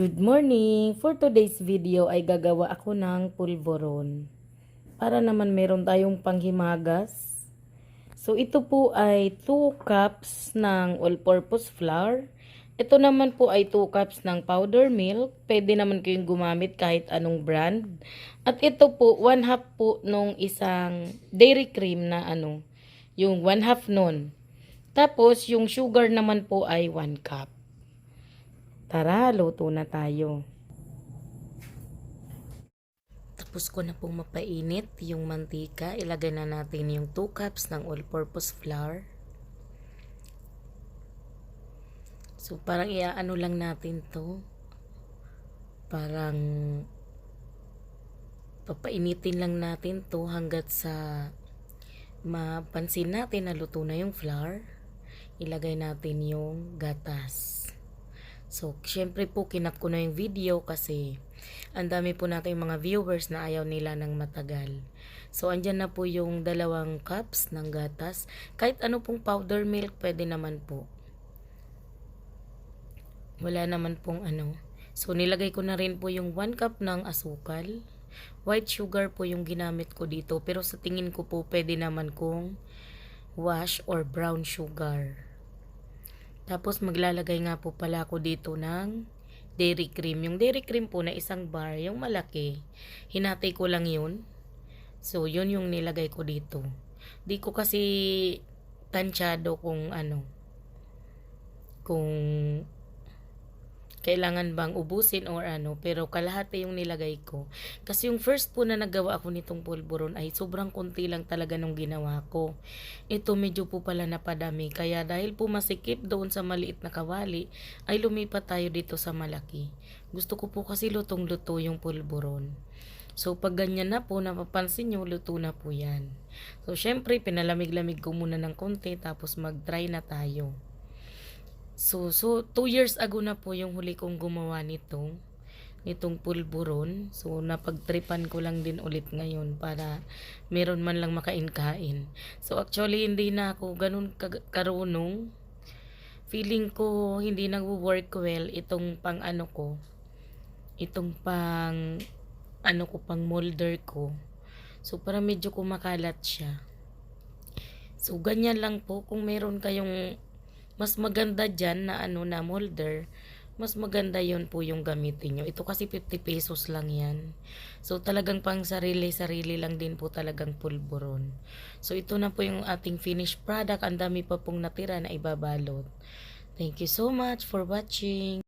Good morning! For today's video ay gagawa ako ng pulveron. Para naman meron tayong panghimagas. So ito po ay 2 cups ng all-purpose flour. Ito naman po ay 2 cups ng powder milk. Pwede naman kayong gumamit kahit anong brand. At ito po, 1 half po nung isang dairy cream na ano, yung 1 half nun. Tapos yung sugar naman po ay 1 cup. Tara, luto na tayo. Tapos ko na pong mapainit yung mantika. Ilagay na natin yung 2 cups ng all-purpose flour. So, parang iaano lang natin to. Parang papainitin lang natin to hanggat sa mapansin natin na luto na yung flour. Ilagay natin yung gatas. So, syempre po kinat ko na yung video kasi ang dami po natin mga viewers na ayaw nila ng matagal. So, andyan na po yung dalawang cups ng gatas. Kahit ano pong powder milk, pwede naman po. Wala naman pong ano. So, nilagay ko na rin po yung 1 cup ng asukal. White sugar po yung ginamit ko dito. Pero sa tingin ko po, pwede naman kong wash or brown sugar. Tapos maglalagay nga po pala ako dito ng dairy cream. Yung dairy cream po na isang bar, yung malaki. Hinatay ko lang yun. So, yun yung nilagay ko dito. Di ko kasi tansyado kung ano, kung kailangan bang ubusin or ano, pero kalahati yung nilagay ko. Kasi yung first po na nagawa ako nitong pulburon ay sobrang konti lang talaga nung ginawa ko. Ito medyo po pala napadami, kaya dahil po masikip doon sa maliit na kawali, ay lumipat tayo dito sa malaki. Gusto ko po kasi lutong-luto yung pulburon. So, pag ganyan na po, napapansin nyo, luto na po yan. So, syempre, pinalamig-lamig ko muna ng konti, tapos mag-try na tayo. So, so, two years ago na po yung huli kong gumawa nito, nitong pulburon. So, napagtripan ko lang din ulit ngayon para meron man lang makain-kain. So, actually, hindi na ako ganun karunong. Feeling ko hindi nag-work well itong pang ano ko, itong pang ano ko, pang molder ko. So, para medyo kumakalat siya. So, ganyan lang po. Kung meron kayong mas maganda dyan na ano na molder, mas maganda yon po yung gamitin nyo. Ito kasi 50 pesos lang yan. So talagang pang sarili-sarili lang din po talagang pulburon. So ito na po yung ating finished product. Ang dami pa pong natira na ibabalot. Thank you so much for watching.